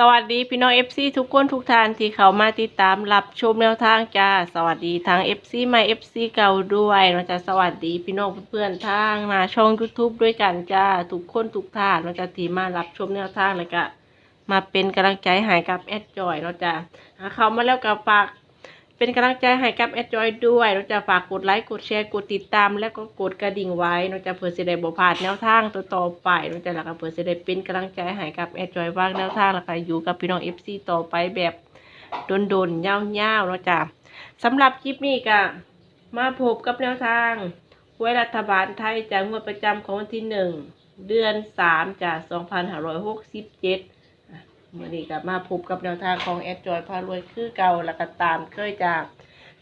สวัสดีพี่น้องเอฟซีทุกคนทุกท่านที่เข้ามาติดตามรับชมแนวทางจ้าสวัสดีทั้งเอฟซีใหม่เอฟซีเก่าด้วยเราจะสวัสดีพี่น้องเพื่อนๆทางนาช่อง YouTube ด้วยกันจ้าทุกคนทุกท่านเราจะทีมารับชมแนวทางแล้วก็มาเป็นกำลังใจให้กับแอดจอยเราจะเข้ามาแล้วก็ฝาก เป็นกำลังใจให้กับแอดจอยด้วยเราจะฝากกดไลค์กดแชร์กดติดตาม แล้วก็กดกระดิ่งไว้เราจะเผื่อจะได้บ่พลาดแนวทางต่อไปเราจะหลักเผื่อจะได้เป็นกำลังใจให้กับแอดจอยว่างแนวทางแล้วก็อยู่กับพี่น้อง FC ต่อไปแบบโดนๆยาวๆเราจะสำหรับคลิปนี้ก็มาพบกับแนวทางหวยรัฐบาลไทยจากงวดประจำของวันที่หนึ่งเดือนสามจากสองพันห้าร้อยหกสิบเจ็ด มื่อนี้ก็มาพบกับแนวทางของแอดจอยพารวยคือเก่าแล้วก็ตามเคยจาก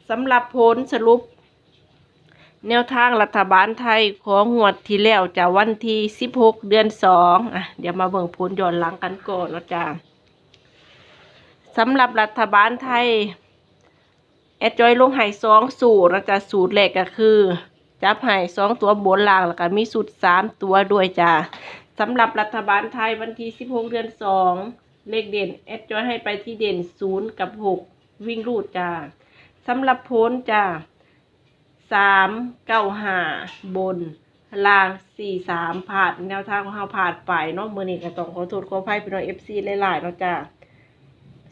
สำหรับผลสรุป แนวทางรัฐบาลไทยของงวดที่แล้วจะวันที่ 16 เดือน 2 อะ เดี๋ยวมาเบิ่งผลย้อนหลังกันก่อนนะจ้าสำหรับรัฐบาลไทย แอดจอยลงไห้สองสูตรนะจ๊ะสูตรแรกก็คือจับไห้สองตัวบนล่างแล้วก็มีสูตรสามตัวด้วยจ้าสำหรับรัฐบาลไทยวันที่ 16 เดือน 2 เลขเด่นแอดจอยให้ไปที่เด่น0กับ6วิ่งรูดจ้าสำหรับโพ้นจ้า3 9 5บนล่าง4 3ผ่านแนวทางของเราผ่านไปเนาะมือนี้ก็ต้องขอโทษขออภัยพี่น้อง FC หลายๆเนาะจ้า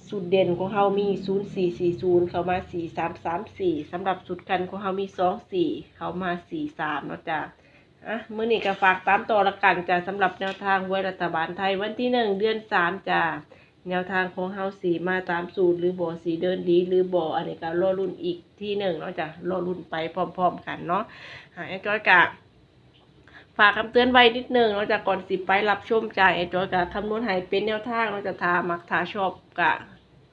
สูตรเด่นของเขามี0 4 4 0เข้ามา4 3 3 4สำหรับสูตรกันของเขามี2 4เข้ามา4 3เนาะจ้า อะมื้อนี้ก็ฝากตามต่อละกันจ้ะสำหรับแนวทางไว้รัฐบาลไทยวันที่หนึ่งเดือนสามจ้ะแนวทางของเฮาสีมาตามสูตรหรือบ่สีเดินดี หรือบ่อันนี้ก็รอรุ่นอีกที่หนึ่งเนาะจ้ะรอรุ่นไปพร้อม ๆ กันเนาะหาไอ้จอยกะฝากคำเตือนไว้นิดนึงเนาะจากก่อนสิไปรับชมจ่ายไอ้จอยกะคำนวณให้เป็นแนวทางเนาะจะทามักทาชอบกะ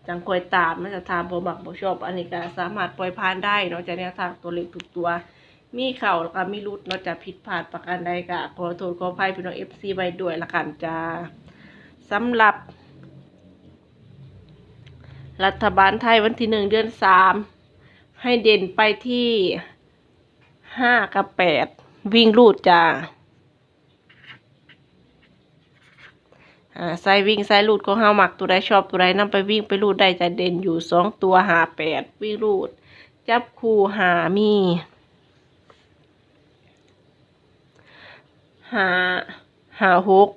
จังคอยตามเนาะจะทาบ่มักบ่ชอบ อันนี้ก็สามารถปล่อยผ่านได้เนาะจะแนวทางตัวเล็กทุกตัว มีเข่าแล้วก็มีรุดเนาะจะผิดพลาดประการใดก็ขอโทษขออภัยพี่น้องเอฟซีไว้ด้วยละกันจ้าสำหรับ รัฐบาลไทยวันที่หนึ่งเดือนสามให้เด่นไปที่ห้ากับแปดวิ่งรูดจ้าอ่าใส่วิ่งใส่รูดของเฮาหมักตัวใดชอบตัวใดนำไปวิ่งไปรูดได้จะเด่นอยู่สองตัวหาแปดวิ่งรูด จับคู่หามี หาหาหก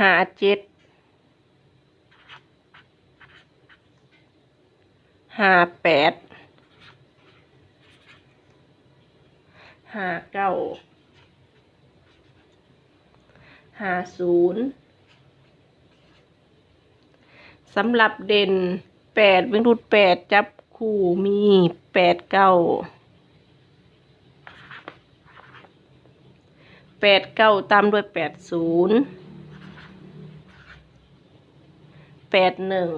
หาเจ็ดหาแปดหาเก้าหาศูนย์สำหรับเด่นแปดวิ่งรูดแปดจับ คู่มีแปดเก้าแปดเก้าตามด้วยแปดศูนย์แปดหนึ่ง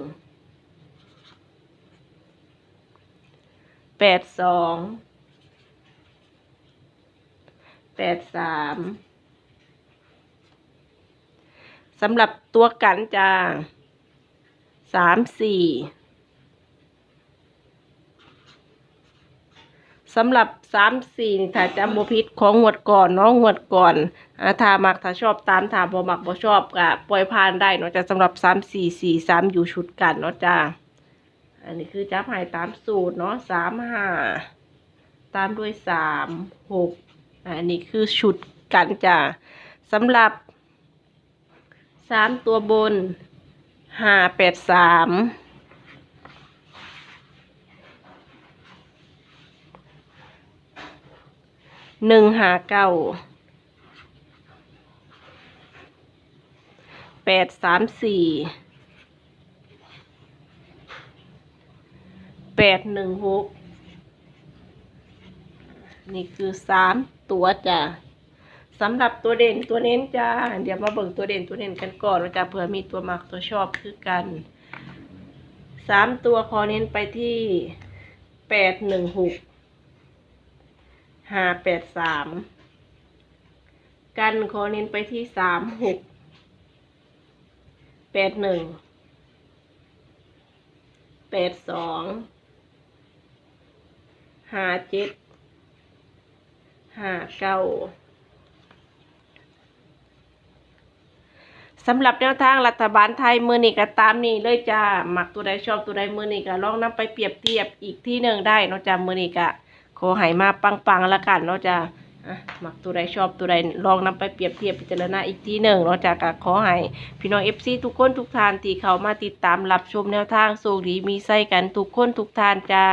แปดสองแปดสามสำหรับตัวกันจ้าสามสี่ สำหรับสามสี่นี่ถ้าจำบ่ผิดของงวดก่อนเนาะงวดก่อนอ่าถ้ามักถ้าชอบตามถ้าบ่มักบ่ชอบก็ปล่อยผ่านได้เนาะจ้ะสำหรับสามสี่สี่สามอยู่ชุดกันเนาะจ้าอันนี้คือจับให้ตามสูตรเนาะสามห้าตามด้วยสามหกอันนี้คือชุดกันจ้าสำหรับสามตัวบนห้าแปดสาม หนึ่งห้าเก้าแปดสามสี่แปดหนึ่งหกนี่คือสามตัวจ้ะสำหรับตัวเด่นตัวเน้นจ้า เดี๋ยวมาเบิ่งตัวเด่นตัวเน้นกันก่อนว่าจะเผื่อมีตัวมักตัวชอบคือกันสามตัวคอเน้นไปที่แปดหนึ่งหก ห้าแปดสามกันคอเน้นไปที่สามหกแปดหนึ่งแปดสองห้าเจ็ดห้าเก้าสำหรับแนวทางรัฐบาลไทยมือนี้ก็ตามนี้เลยจ้ามักตัวใดชอบตัวใดมือนี้ก็ลองนํไปเปรียบเทียบอีกที่หนึ่งได้เนาะจ้ามือนี้ก็ ขอให้มาปังๆแล้วกันเนาะจ้าอะมักตัวใดชอบตัวใดลองนํไปเปรียบเทียบพิจารณาอีกทีหนึ่งเนาะจ้าก็ขอให้พี่น้องเอฟซีทุกคนทุกท่านที่เขามาติดตามรับชมแนวทางสูงดีมีไส้กันทุกคนทุกท่านจ้า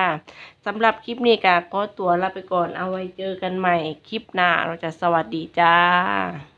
สำหรับคลิปนี้ก็ขอตัวลาไปก่อนเอาไว้เจอกันใหม่คลิปหน้าเราจะสวัสดีจ้า